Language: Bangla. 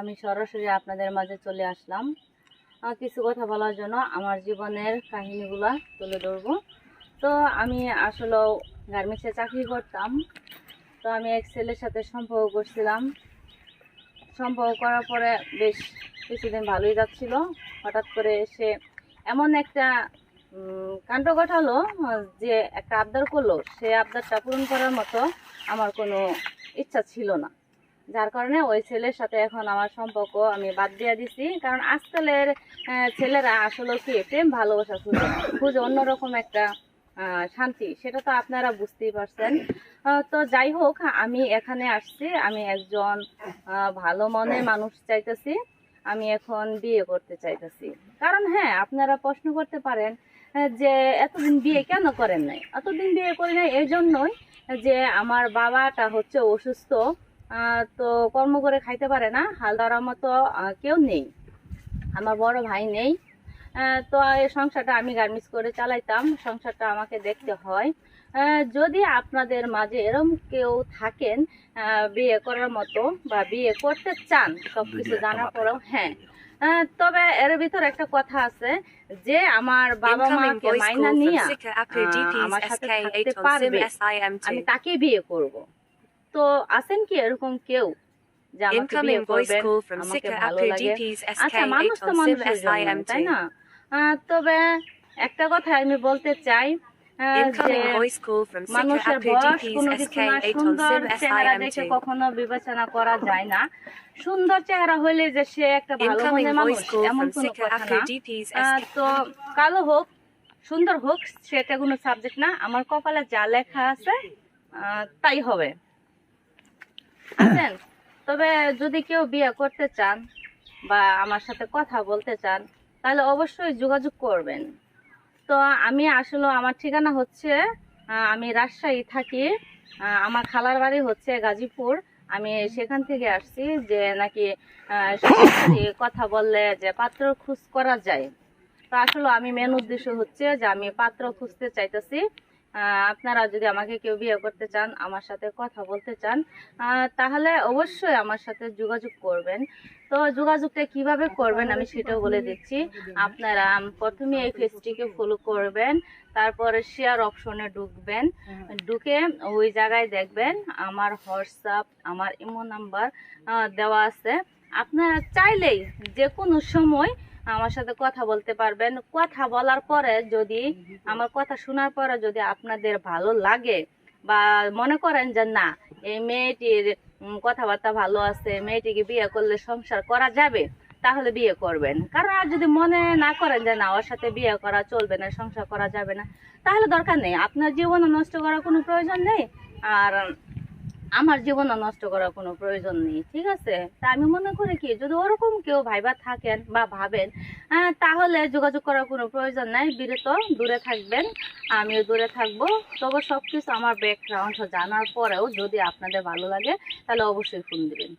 আমি সরাসরি আপনাদের মাঝে চলে আসলাম। কিছু কথা বলার জন্য আমার জীবনের কাহিনীগুলো তুলে ধরবো। তো আমি আসলে গার্মেন্টসে চাকরি করতাম। তো আমি এক ছেলের সাথে সম্পর্ক করছিলাম। সম্পর্ক করার পরে বেশ কিছুদিন ভালোই যাচ্ছিল। হঠাৎ করে সে এমন একটা কাণ্ড ঘটালো যে একটা আবদার করল। সে আবদারটা পূরণ করার মতো আমার কোনো ইচ্ছা ছিল না। যার কারণে ওই ছেলের সাথে এখন আমার সম্পর্ক আমি বাদ দিয়ে দিছি। কারণ আজকালের ছেলেরা আসলে কি, প্রেম, ভালোবাসা খুঁজে। খুঁজে অন্যরকম একটা শান্তি, সেটা তো আপনারা বুঝতেই পারছেন। তো যাই হোক, আমি এখানে আসছি, আমি একজন ভালো মনের মানুষ চাইতেছি, আমি এখন বিয়ে করতে চাইতেছি। কারণ হ্যাঁ আপনারা প্রশ্ন করতে পারেন যে এতদিন বিয়ে কেন করেন নাই? এতদিন বিয়ে করি নাই এই জন্যই যে আমার বাবাটা হচ্ছে অসুস্থ তো কর্ম করে খাইতে পারে না। হাল ধরার মতো কেউ নেই। আমার বড় ভাই নেই। আহ, তো এই সংসারটা আমি গার্মেন্টস করে চালাইতাম। সংসারটা আমাকে দেখতে হয়। আহ, যদি আপনাদের মাঝে এরম কেউ থাকেন আহ, বিয়ে করার মতো বা বিয়ে করতে চান সবকিছু জানার পরেও হ্যাঁ। আহ, তবে এর ভিতর একটা কথা আছে যে আমার বাবা মাকে মাইনা নিয়ে আমার সাথে থাকতে পারবে। আমি তাকে বিয়ে করব। তো আছেন কি এরকম কেউ আচ্ছা মানুষ তো মানুষের জন্য তাই না? তবে একটা কথা আমি বলতে চাই মানুষের বয়স কোনো কিছু না সুন্দর চেহারা দেখে কখনো বিবেচনা করা যায় না। সুন্দর চেহারা হইলে যে সে একটা ভালো মনের মানুষ এমন কোনো কথা না। তো কালো হোক সুন্দর হোক সেটা কোনো সাবজেক্ট না। আমার কপালে যা লেখা আছে আহ, তাই হবে। আছেন? তবে যদি কেউ বিয়ে করতে চান বা আমার সাথে কথা বলতে চান, তাহলে অবশ্যই যোগাযোগ করবেন। তো আমি আসলে, আমার ঠিকানা হচ্ছে আমি রাজশাহী থাকি। আমার খালার বাড়ি হচ্ছে গাজীপুর। আমি সেখান থেকে আসছি যে নাকি কথা বললে যে পাত্র খোঁজ করা যায়। তো আসলে আমি মেন উদ্দেশ্য হচ্ছে যে আমি পাত্র খুঁজতে চাইতেছি। আপনারা যদি আমাকে কেউ বিয়ে করতে চান, আমার সাথে কথা বলতে চান তাহলে অবশ্যই আমার সাথে যোগাযোগ করবেন। তো যোগাযোগটা কীভাবে করবেন আমি সেটাও বলে দিচ্ছি। আপনারা প্রথমে এই পেজটিকে ফলো করবেন, তারপরে শেয়ার অপশনে ঢুকবেন। ঢুকে ওই জায়গায় দেখবেন আমার হোয়াটসঅ্যাপ আমার ইমো নাম্বার দেওয়া আছে। আপনারা চাইলেই যে কোনো সময় আমার সাথে কথা বলতে পারবেন। কথা বলার পরে যদি আমার কথা শোনার পরে যদি আপনাদের ভালো লাগে বা মনে করেন যে না, এই মেয়েটির কথাবার্তা ভালো আছে, মেয়েটিকে বিয়ে করলে সংসার করা যাবে, তাহলে বিয়ে করবেন। কারণ আর যদি মনে না করেন যে না, ওর সাথে বিয়ে করা চলবে না, সংসার করা যাবে না, তাহলে দরকার নেই। আপনার জীবন নষ্ট করার কোনো প্রয়োজন নেই। আর আমার জীবনও নষ্ট করার কোনো প্রয়োজন নেই, ঠিক আছে? তা আমি মনে করি কি, যদি ওরকম কেউ ভাইবা থাকেন বা ভাবেন তাহলে যোগাযোগ করার কোনো প্রয়োজন নাই। বিরত, দূরে থাকবেন, আমিও দূরে থাকব। তবে সব কিছু আমার ব্যাকগ্রাউন্ড জানার পরেও যদি আপনাদের ভালো লাগে, তাহলে অবশ্যই ফোন দিবেন।